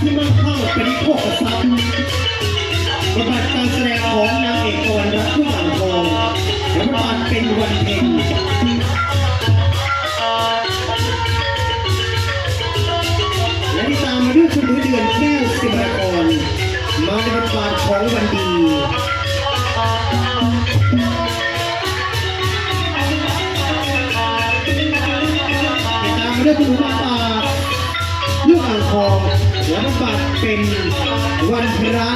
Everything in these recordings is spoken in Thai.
ที่มั่งคั่งเป็นโภคทรัพย์บทบาทการแสดงของนางเอกตะวันรัตน์ผู้อ่างทองและบทบาทเป็นวันเพ็ญและที่ตามมาด้วยคุณหนูเดือนแก้วสิมากรมาในบทบาทของวันดีติดตามมาด้วยคุณหนูมาปาลูกอ่างท องและบทบาทเป็นวันพระ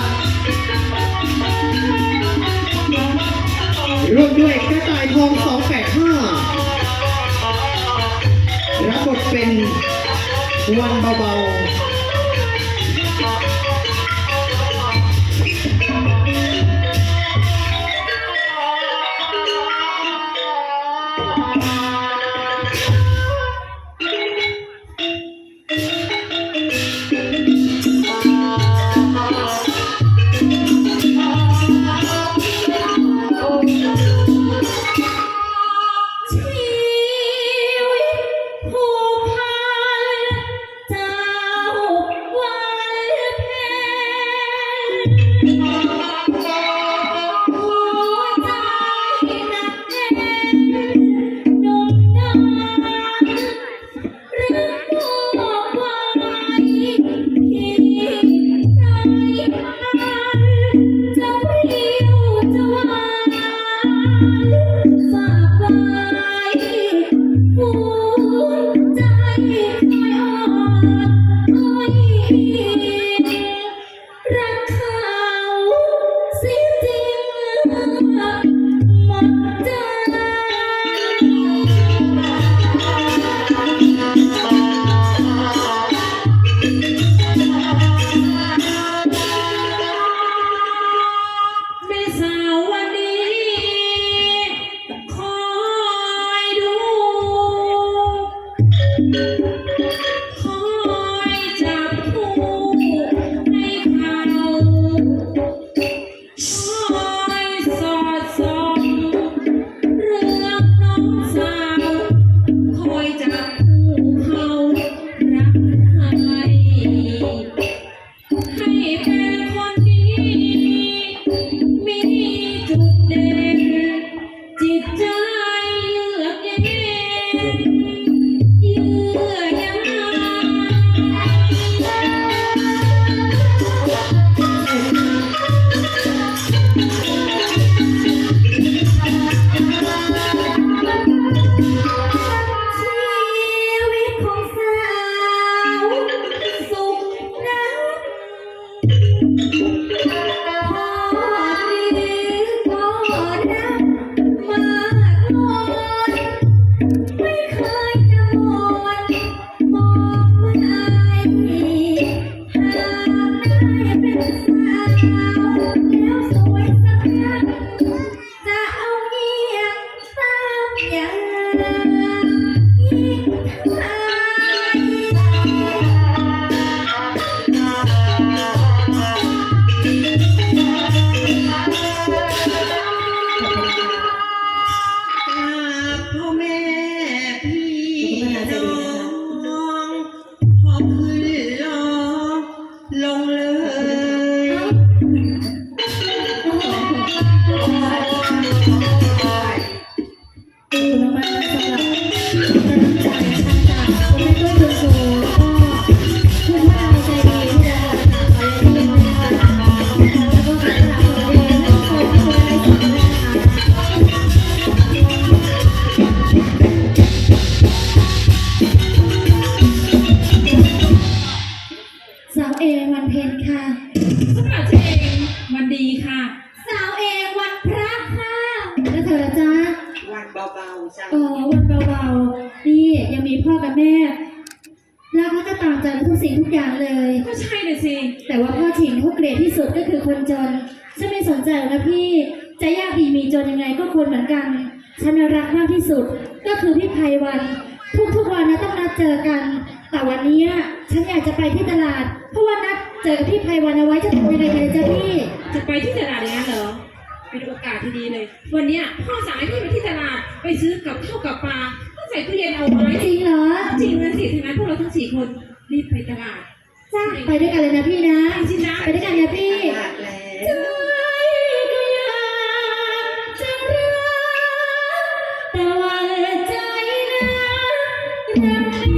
ร่วมด้วยกระต่ายทอง 285 รับบทเป็นวันเบาๆ จ้ะเออวันเบาๆนี่ยังมีพ่อกับแม่รักแล้วก็ตามใจในทุกสิ่งทุกอย่างเลย ก็ใช่เลยสิ แต่ว่าพ่อถิ่นเขาเกลียดที่สุดก็คือคนจน ฉันไม่สนใจหรอกนะพี่ จะยากดีมีจนยังไงก็คนเหมือนกัน ฉันรักมากที่สุด ก็คือพี่ไพวัน ทุกๆวันนะต้องนัดเจอกัน แต่วันนี้ฉันอยากจะไปที่ตลาด เพราะว่านัดเจอกับพี่ไพวันเอาไว้จะทำยังไงกันจ๊ะพี่ จะไปที่ตลาดอย่างนั้นเหรอ เป็นโอกาสที่ดีเลย วันเนี้ยพ่อสั่งให้พี่ไปที่ตลาดไปซื้อกับข้าวกับปลาต้องใส่ตู้เย็นเอาไว้จริงเหรอจริงเลยสิทั้งนั้นพวกเราทั้งสี่คนรีบไปตลาดจ้าไปด้วยกันเลยนะพี่นะสิจ๊ะไปด้วยกันนะพี่ตลาดแล้ใจวก็อยากจะรักแต่ว่าใจนะ